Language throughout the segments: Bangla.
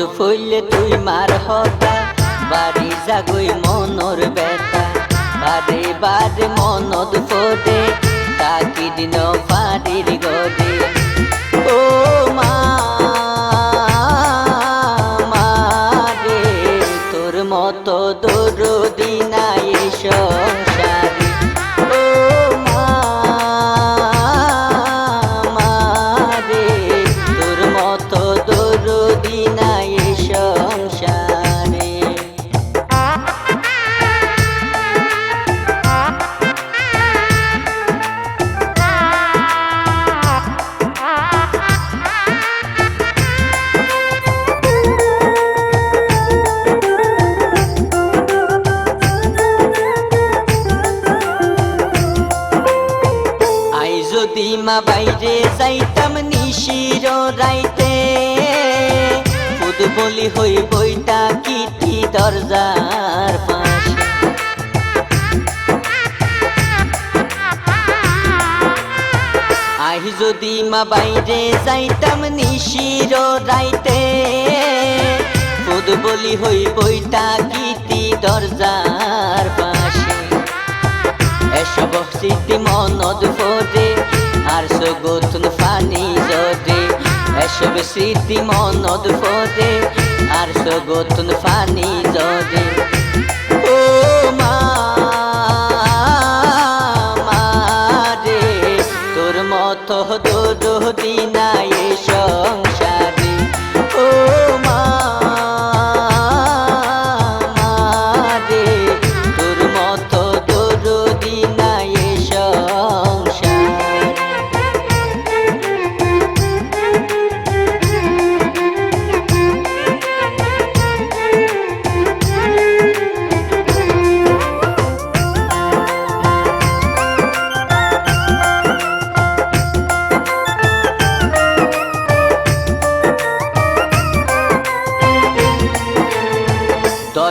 হইলে তুই মার হতা। বাড়ি জাগই মনর বেতা বারে বারে মনদ ফোদে তাকি দিন বাড়ির গদে। ও মা তোর মতো দরদি নাই মা বাইরে যাইতাম নিশির রাইতে ফুটবলি হই বইটা কিটি দরজার আই যদি মা বাইরে যাইতাম নিশির রাইতে ফুটবলি হই বইটা কিটি দরজার পাশে এসব স্মৃতি মনদ সগতুন ফানি যদি এসব স্মৃতি মনদ ফোরে আর সগতুন ফানি জরে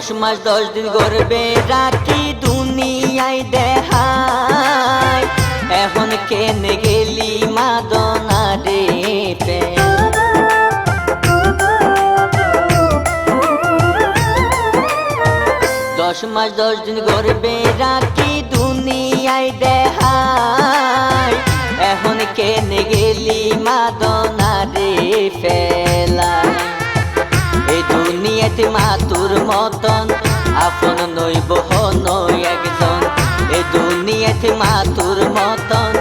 দশ মাস, দশ দিন গর্বে রাখি দুনিয়ায় দেখায় এখন কেনে গেলি মাদনা রে। দশ মাস, দশ দিন গর্বে রাখি দুনিয়ায় দেখায় এখন কেনে গেলি মাদনা রে ফেলা এই দুনিয়াতে মা মতন আপন নইব নই একজন। এ দুনিয়াতে মাতুর মতন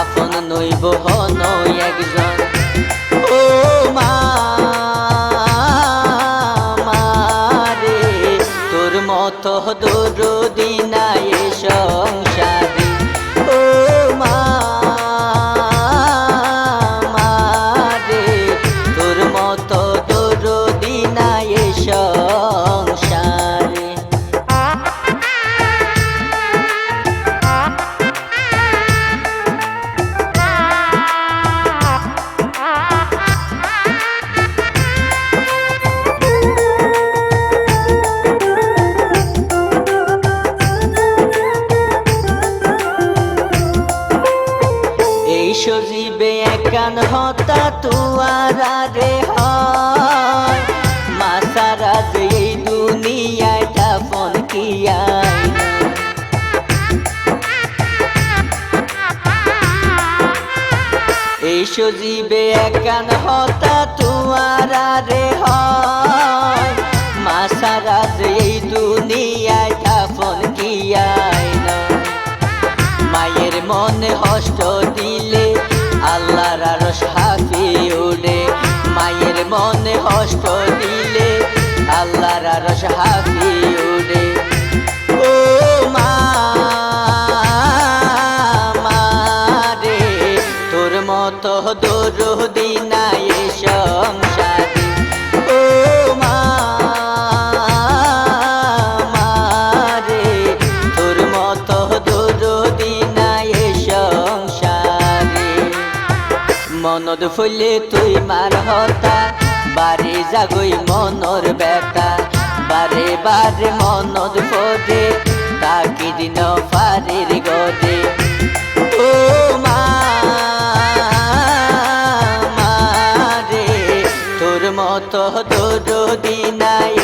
আপন নইব নই একজন। ও মা তোর মত দরদি সংস একান হতা তুয়ারা রে হয়। এই দুনিয়ায় দাফন কিয়াই এই সজীবে একান হতা তুয়ারা রে এই দুনিয়ায় কিয়াই মায়ের মনে হষ্ট দিলে আল্লাহর আরশ মায়ের মনে দিলে আল্লাহর আরশ ও মা রে তোর সংসারে। মনদ ফুলে তুই মার হতা। বারে জাগই মনর বেতা বারে বারে মনদ ফোদে তাকি দিন ফারের গদে। ও মা তোর মতো দোদো নাই।